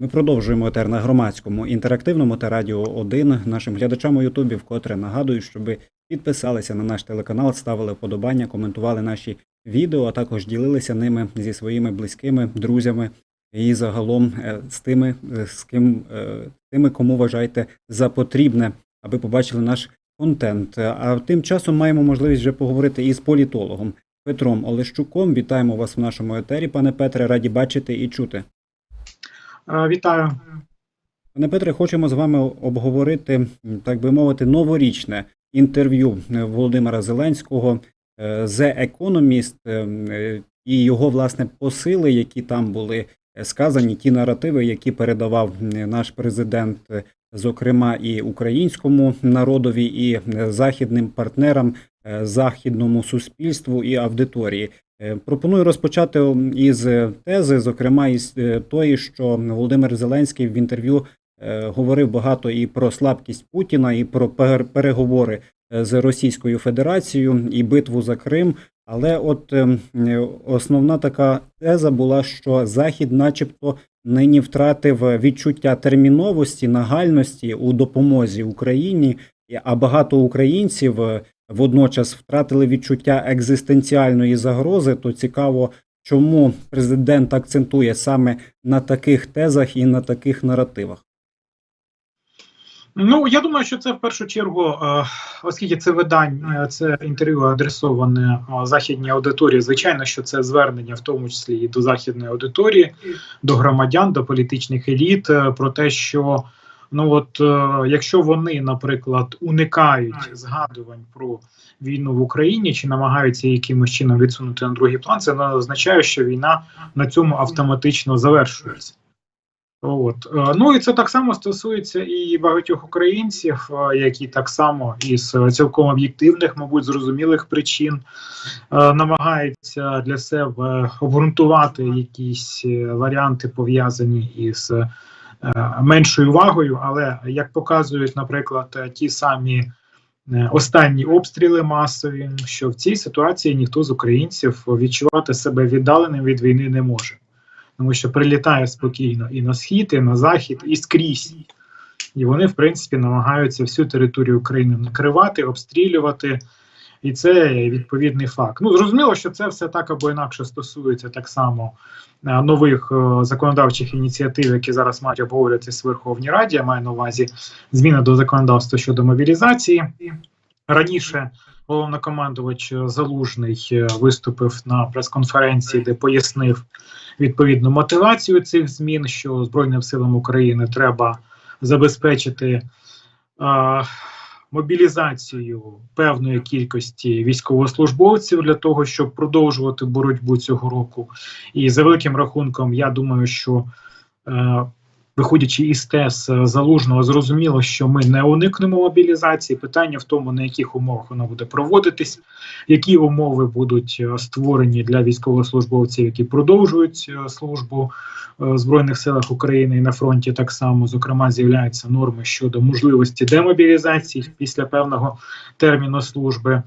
Ми продовжуємо етер на громадському інтерактивному та радіо 1 нашим глядачам у Ютубі, вкотре нагадую, щоб підписалися на наш телеканал, ставили вподобання, коментували наші відео, а також ділилися ними зі своїми близькими, друзями і загалом е, з тими, е, з ким е, тими, кому вважаєте за потрібне, аби побачили наш контент. А тим часом маємо можливість вже поговорити із політологом Петром Олещуком. Вітаємо вас в нашому етері, пане Петре. Раді бачити і чути. Вітаю. Пане Петре, хочемо з вами обговорити, так би мовити, новорічне інтерв'ю Володимира Зеленського Economist е, е, і його власне посили, які там були сказані, ті наративи, які передавав наш президент, е, зокрема і українському народові, і е, західним партнерам, західному суспільству і аудиторії. Е, Пропоную розпочати із е, тези, зокрема із е, тої, що Володимир Зеленський в інтерв'ю говорив багато і про слабкість Путіна, і про пер- переговори з Російською Федерацією і битву за Крим. Але от ем, основна така теза була, що Захід, начебто, нині втратив відчуття терміновості, нагальності у допомозі Україні, а багато українців водночас втратили відчуття екзистенціальної загрози. То цікаво, чому президент акцентує саме на таких тезах і на таких наративах. Ну я думаю, що це в першу чергу, е, оскільки це видання, це інтерв'ю адресоване е, західній аудиторії. Звичайно, що це звернення, в тому числі і до західної аудиторії, до громадян, до політичних еліт, е, про те, що ну от е, якщо вони, наприклад, уникають згадувань про війну в Україні чи намагаються якимось чином відсунути на другий план, це не означає, що війна на цьому автоматично завершується. От е, ну і це так само стосується і багатьох українців, е, які так само із цілком об'єктивних, мабуть, зрозумілих причин намагаються для себе обґрунтувати якісь варіанти пов'язані із меншою увагою. Але як показують, наприклад, е, ті самі е, останні обстріли масові, що в цій ситуації ніхто з українців відчувати себе віддаленим від війни не може тому що прилітає спокійно і на схід, і на захід, і скрізь. І вони, в принципі, намагаються всю територію України накривати, обстрілювати. І це відповідний факт. Ну зрозуміло, що це все так або інакше стосується так само е, нових е, законодавчих ініціатив, які зараз мають обговорюватися в Верховній Раді. Я маю на увазі зміни до законодавства щодо мобілізації. Раніше головнокомандувач Залужний е, виступив на прес-конференції, де пояснив відповідну мотивацію цих змін, що Збройним силам України треба забезпечити мобілізацію певної кількості військовослужбовців для того, щоб продовжувати боротьбу цього року. І за великим рахунком, я думаю, що е, Виходячи із тез е, залужного, зрозуміло, що ми не уникнемо мобілізації. Питання в тому, на яких умовах вона буде проводитись, які умови будуть е, створені для військовослужбовців, які продовжують е, службу в збройних силах України і на фронті. Так само зокрема з'являються норми щодо можливості демобілізації після певного терміну служби.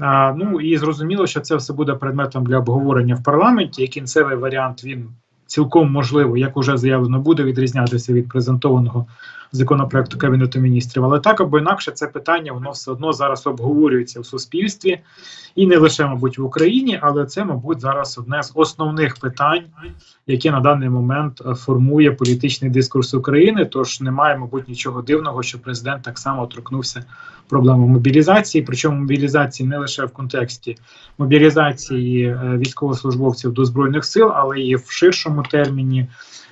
А, ну і зрозуміло, що це все буде предметом для обговорення в парламенті. І кінцевий варіант він цілком можливо, як уже заявлено, буде відрізнятися від презентованого законопроекту Кабінету міністрів. Але так або інакше, це питання воно все одно зараз обговорюється в суспільстві, і не лише, мабуть, в Україні, але це, мабуть, зараз одне з основних питань, яке на даний момент е, формує політичний дискурс України. Тож немає, мабуть, нічого дивного, що президент так само торкнувся проблеми мобілізації, причому мобілізації не лише в контексті мобілізації е, військовослужбовців до збройних сил, але і в ширшому терміні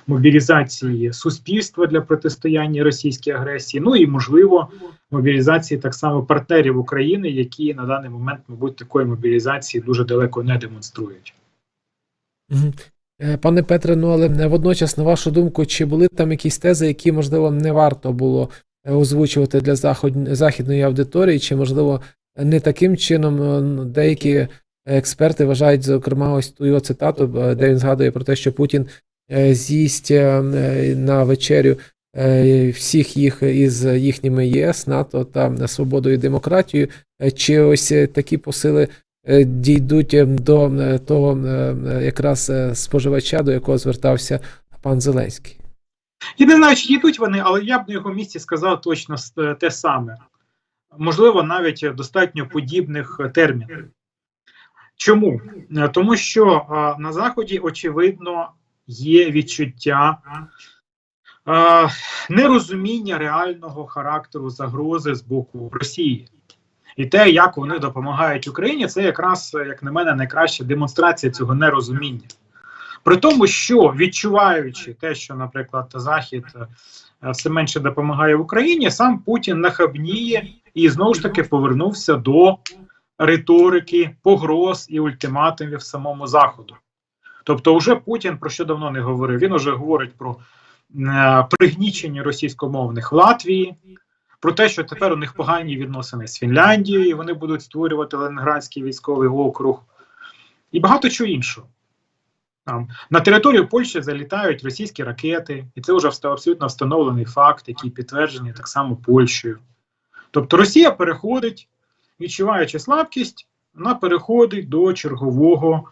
мобілізації суспільства для протистояння російській агресії. Ну і можливо мобілізації так само партнерів України, які на даний момент, мабуть, такої мобілізації дуже далеко не демонструють. Е, Пане Петре, ну але е, водночас, на вашу думку, чи були там якісь тези, які, можливо, не варто було е, озвучувати для західної аудиторії, чи, можливо, не таким чином деякі експерти вважають, зокрема, ось ту його цитату, де він згадує про те, що Путін з'їсть е, е, на вечерю е, всіх їх із їхніми ЄС, НАТО та свободою і демократією. Е, Чи ось е, такі посили е, дійдуть е, до е, того е, е, якраз е, споживача, до якого звертався пан Зеленський? Я не знаю, чи йдуть вони, але я б на його місці сказав точно те саме. Можливо, навіть достатньо подібних е, термінів. Чому? Е, Тому що е, на Заході, очевидно, є відчуття е, нерозуміння реального характеру загрози з боку Росії. І те, як вони допомагають Україні, це якраз, як на мене, найкраща демонстрація цього нерозуміння. При тому, що відчуваючи те, що, наприклад, Захід е, все менше допомагає Україні, сам Путін нахабніє і знову ж таки повернувся до риторики, погроз і ультиматумів самому Заходу. Тобто, вже Путін про що давно не говорив. Він вже говорить про е, пригнічення російськомовних Латвії, про те, що тепер у них погані відносини з Фінляндією, і вони будуть створювати Ленінградський військовий округ і багато чого іншого. Там на територію Польщі залітають російські ракети, і це вже абсолютно встановлений факт, який підтверджений так само Польщею. Тобто Росія переходить, відчуваючи слабкість, вона переходить до чергового,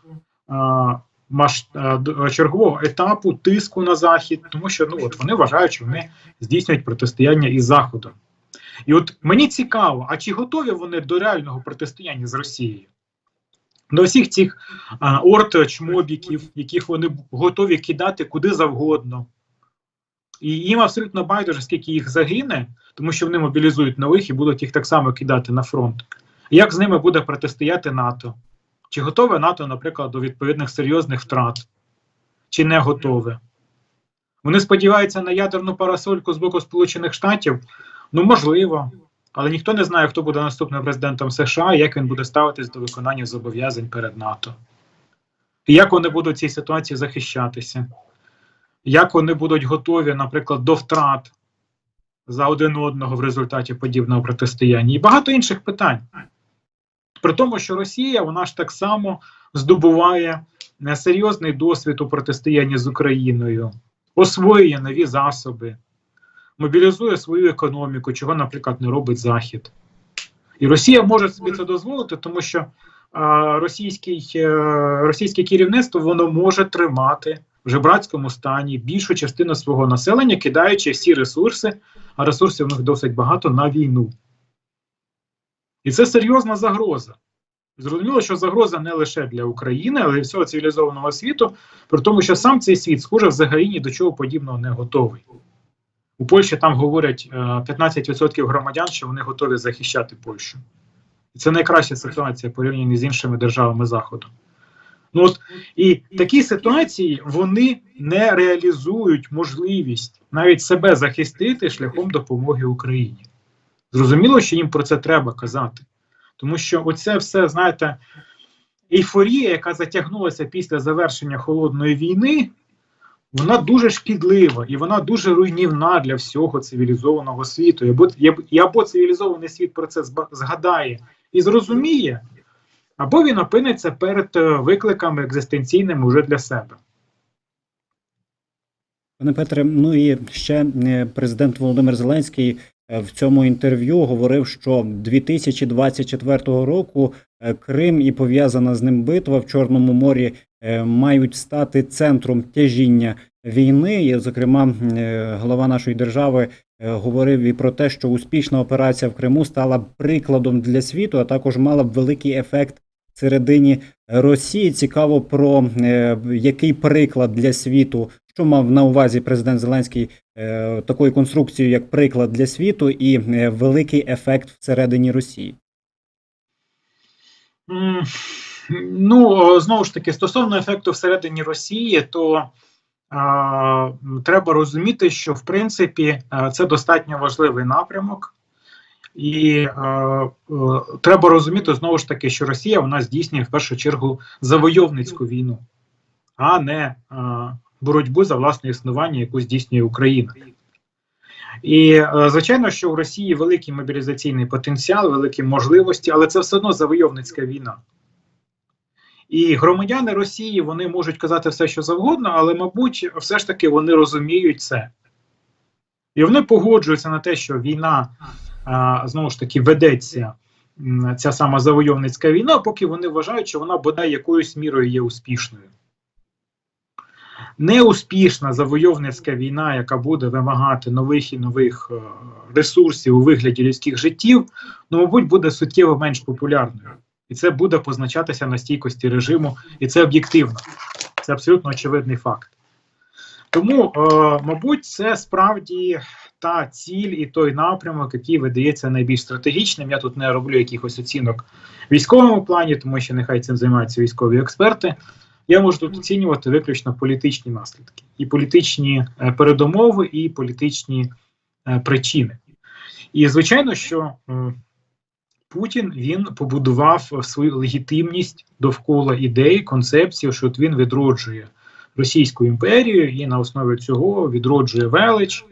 а, маш, чергового етапу тиску на захід, тому що ну от вони вважають, що вони здійснюють протистояння із Заходом. І от мені цікаво, а чи готові вони до реального протистояння з Росією? До всіх цих а, орд чмобіків, яких вони готові кидати куди завгодно. І їм абсолютно байдуже, скільки їх загине, тому що вони мобілізують нових і будуть їх так само кидати на фронт. Як з ними буде протистояти НАТО? Чи готове НАТО, наприклад, до відповідних серйозних втрат, чи не готове? Вони сподіваються на ядерну парасольку з боку Сполучених Штатів? Ну, можливо. Але ніхто не знає, хто буде наступним президентом США і як він буде ставитись до виконання зобов'язань перед НАТО. І як вони будуть в цій ситуації захищатися? Як вони будуть готові, наприклад, до втрат за один одного в результаті подібного протистояння? І багато інших питань. При тому, що Росія вона ж так само здобуває е, серйозний досвід у протистоянні з Україною, освоює нові засоби, мобілізує свою економіку, чого, наприклад, не робить Захід. І Росія може собі це дозволити, тому що а, російський, е, російське керівництво воно може тримати в жебрацькому стані більшу частину свого населення, кидаючи всі ресурси, а ресурсів у них досить багато на війну. І це серйозна загроза. Зрозуміло, що загроза не лише для України, але й всього цивілізованого світу, при тому, що сам цей світ, схоже, взагалі ні до чого подібного не готовий. У Польщі там говорять е, 15% громадян, що вони готові захищати Польщу. І це найкраща ситуація порівняно з іншими державами Заходу. Ну от і такі ситуації вони не реалізують можливість навіть себе захистити шляхом допомоги Україні. Зрозуміло, що їм про це треба казати. Тому що оце все, знаєте, ейфорія, яка затягнулася після завершення холодної війни, вона дуже шкідлива і вона дуже руйнівна для всього цивілізованого світу. І або, і або цивілізований світ про це згадає і зрозуміє, або він опиниться перед е, викликами екзистенційними вже для себе. Пане Петре, ну і ще е, президент Володимир Зеленський в цьому інтерв'ю говорив, що 2024 року е, Крим і пов'язана з ним битва в Чорному морі е, мають стати центром тяжіння війни. І, зокрема, е, голова нашої держави е, говорив і про те, що успішна операція в Криму стала прикладом для світу, а також мала б великий ефект всередині Росії. Цікаво про е, який приклад для світу, що мав на увазі президент Зеленський е, такою конструкцією, як приклад для світу, і е, великий ефект всередині Росії. Ну, знову ж таки, стосовно ефекту всередині Росії, то а, треба розуміти, що в принципі це достатньо важливий напрямок, і е, е, треба розуміти знову ж таки, що Росія вона здійснює в першу чергу завойовницьку війну, а не е, боротьбу за власне існування, яку здійснює Україна. І е, звичайно, що у Росії великий мобілізаційний потенціал, великі можливості, але це все одно завойовницька війна. І громадяни Росії вони можуть казати все, що завгодно, але, мабуть, все ж таки вони розуміють це. І вони погоджуються на те, що війна знову ж таки ведеться, ця сама завойовницька війна, поки вони вважають, що вона бодай якоюсь мірою є успішною. Неуспішна завойовницька війна, яка буде вимагати нових і нових е, ресурсів у вигляді людських життів, ну, мабуть, буде суттєво менш популярною. І це буде позначатися на стійкості режиму, і це об'єктивно. Це абсолютно очевидний факт. Тому, е, мабуть, це справді та ціль і той напрямок, який видається найбільш стратегічним. Я тут не роблю якихось оцінок в військовому плані, тому що нехай цим займаються військові експерти. Я можу тут оцінювати виключно політичні наслідки, і політичні е, передумови, і політичні е, причини. І звичайно, що Путін він побудував свою легітимність довкола ідеї, концепції, що от він відроджує Російську імперію і на основі цього відроджує велич,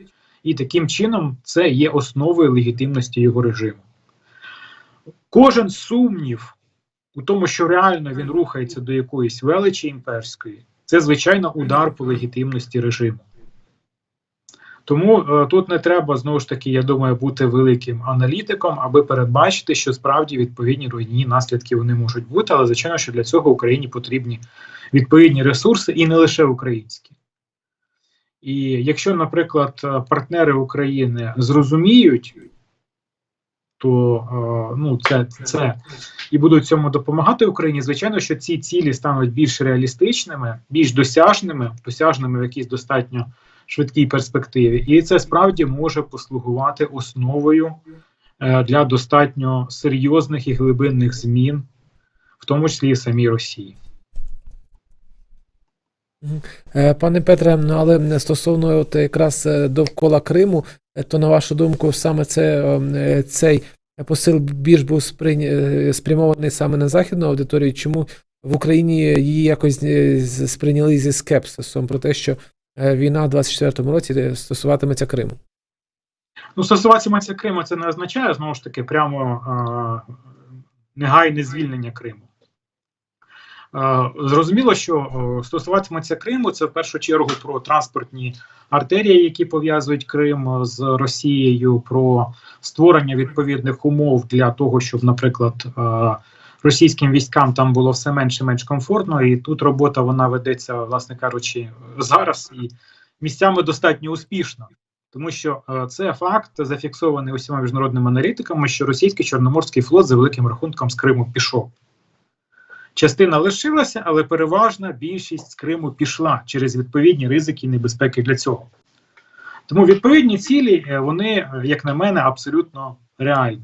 і таким чином це є основою легітимності його режиму. Кожен сумнів у тому, що реально він рухається до якоїсь величі імперської, це звичайно удар по легітимності режиму. Тому е, тут не треба знову ж таки, я думаю, бути великим аналітиком, аби передбачити, що справді відповідні руйнівні наслідки вони можуть бути. Але звичайно, що для цього Україні потрібні відповідні ресурси, і не лише українські. І якщо, наприклад, е, партнери України зрозуміють, то е, ну, це, це і будуть цьому допомагати Україні. Звичайно, що ці цілі стануть більш реалістичними, більш досяжними, досяжними в якійсь достатньо швидкій перспективі, і це справді може послугувати основою е, для достатньо серйозних і глибинних змін, в тому числі і самій Росії. Е, Пане Петре, ну але стосовно от якраз е, довкола Криму, е, то на вашу думку, саме це, цей посил більш був спрямований саме на західну аудиторію. Чому в Україні її якось сприйняли зі скепсисом про те, що війна в 24-му році стосуватиметься Криму? Ну, стосуватиметься Криму, це не означає знову ж таки прямо е, негайне звільнення Криму. Е, зрозуміло, що е, стосуватиметься Криму, це в першу чергу про транспортні артерії, які пов'язують Крим з Росією, про створення відповідних умов для того, щоб, наприклад, е, російським військам там було все менше і менш комфортно. І тут робота вона ведеться, власне кажучи, зараз і місцями достатньо успішно. Тому що е, це факт зафіксований усіма міжнародними аналітиками, що російський чорноморський флот за великим рахунком з Криму пішов. Частина лишилася, але переважна більшість з Криму пішла через відповідні ризики і небезпеки для цього. Тому відповідні цілі, е, вони, е, як на мене, абсолютно реальні.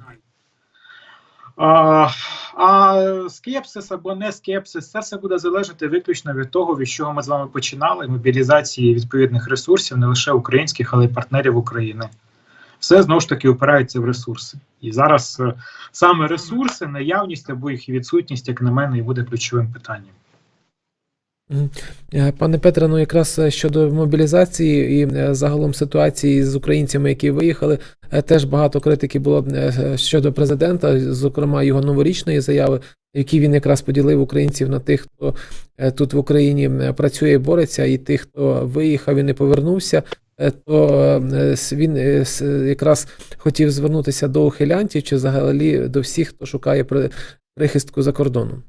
А, а скепсис або не скепсис, це все буде залежати виключно від того, від чого ми з вами починали мобілізації відповідних ресурсів, не лише українських, але й партнерів України. Все знову ж таки опирається в ресурси. І зараз е, саме ресурси, наявність або їх відсутність, як на мене, і буде ключовим питанням. Е, Пане Петре, ну якраз е, щодо мобілізації і загалом ситуації з українцями, які виїхали, теж багато критики було щодо президента, зокрема його новорічної заяви, в якій він якраз поділив українців на тих, хто тут в Україні працює і бореться, і тих, хто виїхав і не повернувся. Е, То е, він е, якраз хотів звернутися до ухилянтів чи взагалі до всіх, хто шукає при- прихистку за кордоном.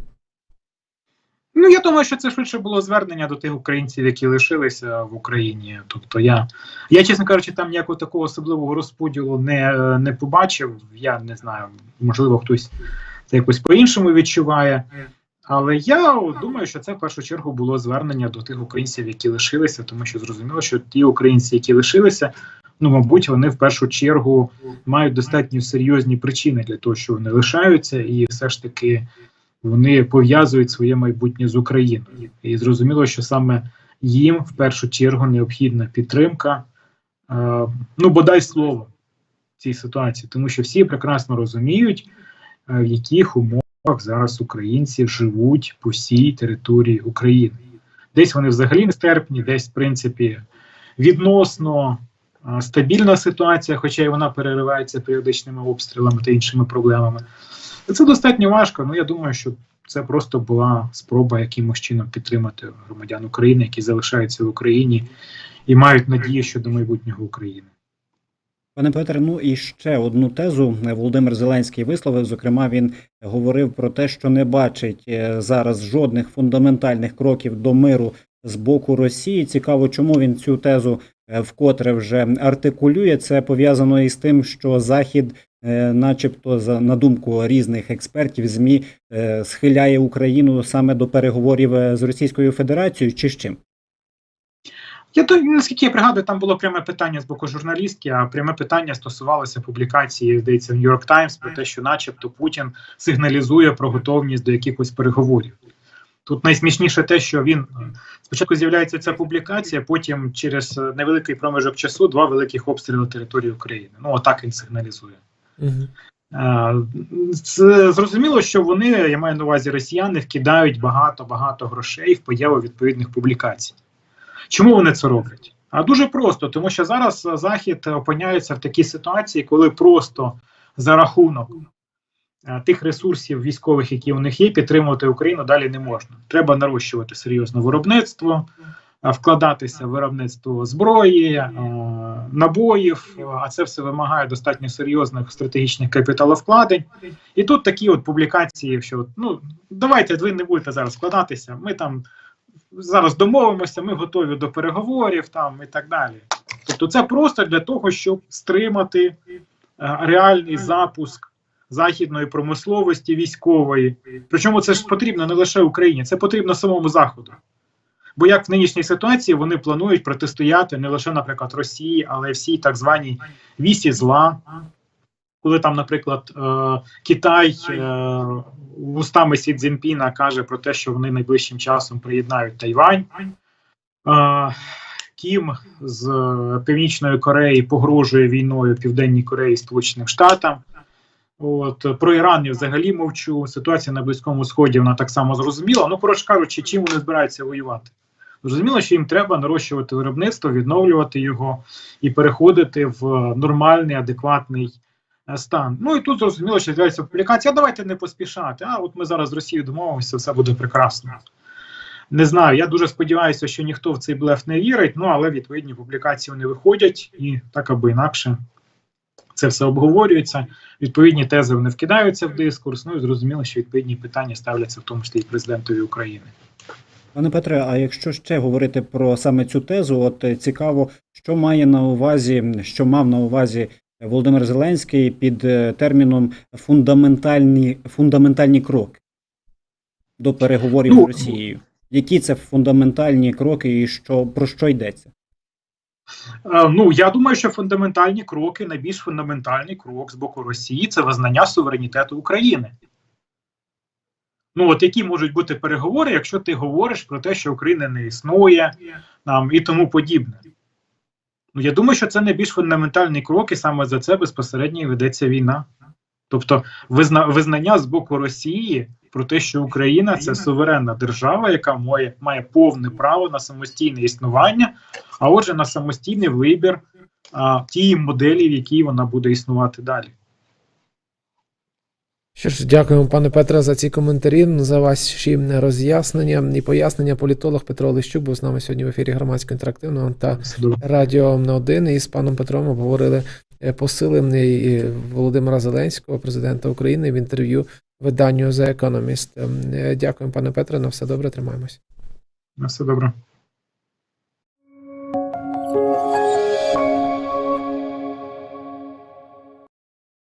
Ну, я думаю, що це швидше було звернення до тих українців, які лишилися в Україні. Тобто, я, я чесно кажучи, там ніякого такого особливого розподілу не, не побачив. Я не знаю, можливо, хтось це якось по-іншому відчуває. Але я думаю, що це в першу чергу було звернення до тих українців, які лишилися, тому що зрозуміло, що ті українці, які лишилися, ну мабуть, вони в першу чергу мають достатньо серйозні причини для того, що вони лишаються, і все ж таки вони пов'язують своє майбутнє з Україною. І зрозуміло, що саме їм в першу чергу необхідна підтримка, е, ну бодай слово в цій ситуації, тому що всі прекрасно розуміють, е, в яких умовах зараз українці живуть по всій території України. Десь вони взагалі нестерпні, десь, в принципі, відносно стабільна ситуація, хоча й вона переривається періодичними обстрілами та іншими проблемами. Це достатньо важко. Ну я думаю, що це просто була спроба якимось чином підтримати громадян України, які залишаються в Україні і мають надію щодо майбутнього України. Пане Петре, ну і ще одну тезу Володимир Зеленський висловив. Зокрема, він говорив про те, що не бачить е, зараз жодних фундаментальних кроків до миру з боку Росії. Цікаво, чому він цю тезу е, вкотре вже артикулює. Це пов'язано із тим, що Захід, е, начебто, за на думку різних експертів, змі схиляє Україну саме до переговорів з Російською Федерацією, чи з чим? Я то наскільки я пригадую, там було пряме питання з боку журналістки, а пряме питання стосувалося публікації, здається, в New York Times про те, що, начебто, Путін сигналізує про готовність до якихось переговорів. Тут найсмішніше те, що він е, спочатку з'являється ця публікація, потім через е, невеликий проміжок часу два великих обстріли території України. Ну отак він сигналізує. Це зрозуміло, що вони, я маю на увазі росіяни, вкидають багато багато грошей в появу відповідних публікацій. Чому вони це роблять? А дуже просто, тому що зараз Захід опиняється в такій ситуації, коли просто за рахунок е, тих ресурсів військових, які у них є, підтримувати Україну далі не можна. Треба нарощувати серйозне виробництво, е, вкладатися в виробництво зброї, е, набоїв, а це все вимагає достатньо серйозних стратегічних капіталовкладень. І тут такі от публікації, що ну давайте ви не будете зараз вкладатися. Ми там зараз домовимося, ми готові до переговорів там і так далі. Тобто, це просто для того, щоб стримати е, реальний запуск західної промисловості військової. Причому це ж потрібно не лише Україні, це потрібно самому Заходу. Бо як в нинішній ситуації вони планують протистояти не лише, наприклад, Росії, але й всій так званій вісі зла, коли там, наприклад, е, Китай е, устами Сі Цзіньпіна каже про те, що вони найближчим часом приєднають Тайвань. Е, Кім з Північної Кореї погрожує війною Південній Кореї Сполученим Штатам. От про Іран я взагалі мовчу. Ситуація на Близькому Сході вона так само зрозуміла. Ну, коротше кажучи, чим вони збираються воювати? Зрозуміло, що їм треба нарощувати виробництво, відновлювати його і переходити в нормальний, адекватний стан. Ну і тут зрозуміло, що з'являється публікація. «А Давайте не поспішати. А от ми зараз з Росією домовимося, все буде прекрасно. Не знаю. Я дуже сподіваюся, що ніхто в цей блеф не вірить. Ну але відповідні публікації вони виходять, і так або інакше це все обговорюється. Відповідні тези вони вкидаються в дискурс. Ну і зрозуміло, що відповідні питання ставляться в тому числі і президентові України. Пане Петре, а якщо ще говорити про саме цю тезу, от е, цікаво, що має на увазі, що мав на увазі Володимир Зеленський під е, терміном фундаментальні, фундаментальні кроки до переговорів Ну, з Росією. Які це фундаментальні кроки і що про що йдеться? Е, Ну я думаю, що фундаментальні кроки, найбільш фундаментальний крок з боку Росії це визнання суверенітету України. Ну, от які можуть бути переговори, якщо ти говориш про те, що України не існує там, і тому подібне. Ну, я думаю, що це найбільш фундаментальний крок, і саме за це безпосередньо ведеться війна. Тобто, визна, визнання з боку Росії про те, що Україна це суверенна держава, яка має, має повне право на самостійне існування, а отже, на самостійний вибір а, тієї моделі, в якій вона буде існувати далі. Що ж, дякуємо, пане Петре, за ці коментарі, за ваші роз'яснення і пояснення. Політолог Петро Лищук був з нами сьогодні в ефірі громадського інтерактивного та Радіо на 1 і з паном Петром обговорили е, посили е, Володимира Зеленського, президента України, в інтерв'ю виданню The Economist. Е, Дякуємо, пане Петре. На все добре, тримаємось. На все добре.